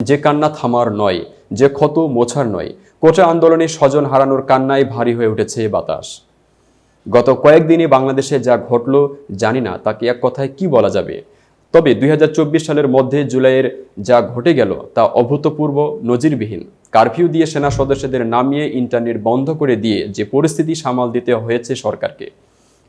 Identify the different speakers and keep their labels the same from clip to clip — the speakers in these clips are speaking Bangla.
Speaker 1: যে কান্না থামার নয়, যে ক্ষত মোছার নয়। কোটা আন্দোলনে স্বজন হারানোর কান্নায় ভারী হয়ে উঠেছে বাতাস। গত কয়েকদিনে বাংলাদেশে যা ঘটল, জানি না তাকে এক কথায় কি বলা যাবে। তবে দুই হাজার চব্বিশ সালের মধ্যে জুলাইয়ের যা ঘটে গেল, তা অভূতপূর্ব, নজিরবিহীন। কারফিউ দিয়ে সেনা সদস্যদের নামিয়ে ইন্টারনেট বন্ধ করে দিয়ে যে পরিস্থিতি সামাল দিতে হয়েছে সরকারকে।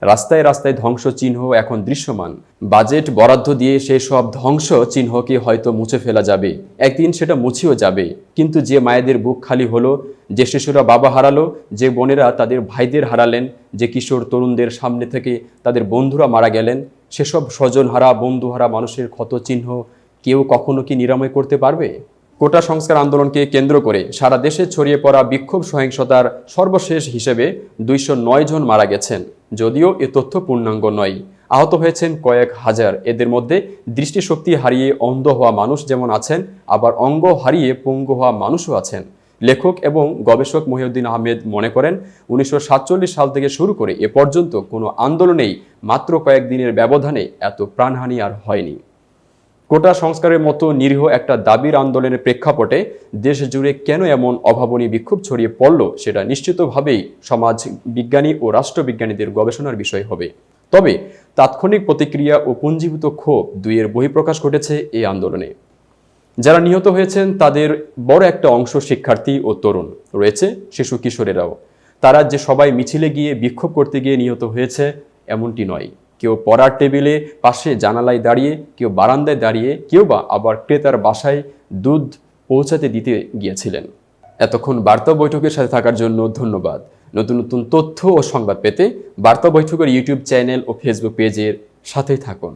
Speaker 1: রাস্তায় রাস্তায় ধ্বংস চিহ্ন এখন দৃশ্যমান। বাজেট বরাদ্দ দিয়ে সেই সব ধ্বংস চিহ্নকে হয়তো মুছে ফেলা যাবে। একদিন সেটা মুছেও যাবে। কিন্তু যে মায়েদের বুক খালি হলো, যে শিশুরা বাবা হারালো, যে বোনেরা তাদের ভাইদের হারালেন, যে কিশোর তরুণদের সামনে থেকে তাদের বন্ধুরা মারা গেলেন, সেসব স্বজনহারা, বন্ধুহারা মানুষের ক্ষত চিহ্ন কেউ কখনো কি নিরাময় করতে পারবে? কোটা সংস্কার আন্দোলনকে কেন্দ্র করে সারা দেশে ছড়িয়ে পড়া বিক্ষোভ সহিংসতার সর্বশেষ হিসেবে দুইশো নয় জন মারা গেছেন। যদিও এ তথ্য পূর্ণাঙ্গ নয়। আহত হয়েছেন কয়েক হাজার। এদের মধ্যে দৃষ্টিশক্তি হারিয়ে অন্ধ হওয়া মানুষ যেমন আছেন, আবার অঙ্গ হারিয়ে পঙ্গু হওয়া মানুষও আছেন। লেখক এবং গবেষক মহিউদ্দিন আহমেদ মনে করেন, উনিশশো সাতচল্লিশ সাল থেকে শুরু করে এ পর্যন্ত কোনো আন্দোলনেই মাত্র কয়েকদিনের ব্যবধানে এত প্রাণহানি আর হয়নি। কোটা সংস্কারের মতো নিরীহ একটা দাবির আন্দোলনের প্রেক্ষাপটে দেশ জুড়ে কেন এমন অভাবনীয় বিক্ষোভ ছড়িয়ে পড়ল সেটা নিশ্চিতভাবেই সমাজ বিজ্ঞানী ও রাষ্ট্রবিজ্ঞানীদের গবেষণার বিষয় হবে। তবে তাৎক্ষণিক প্রতিক্রিয়া ও পুঞ্জীভূত ক্ষোভ দুইয়ের বহিঃপ্রকাশ ঘটেছে এই আন্দোলনে। যারা নিহত হয়েছেন তাদের বড় একটা অংশ শিক্ষার্থী ও তরুণ রয়েছে, শিশু কিশোরেরাও। তারা যে সবাই মিছিলে গিয়ে বিক্ষোভ করতে গিয়ে নিহত হয়েছে এমনটি নয়। কেউ পড়ার টেবিলে পাশে জানালায় দাঁড়িয়ে, কেউ বারান্দায় দাঁড়িয়ে, কেউ বা আবার ক্রেতার বাসায় দুধ পৌঁছাতে দিতে গিয়েছিলেন। এতক্ষণ বার্তা বৈঠকের সাথে থাকার জন্য ধন্যবাদ। নতুন নতুন তথ্য ও সংবাদ পেতে বার্তা বৈঠকের ইউটিউব চ্যানেল ও ফেসবুক পেজের সাথেই থাকুন।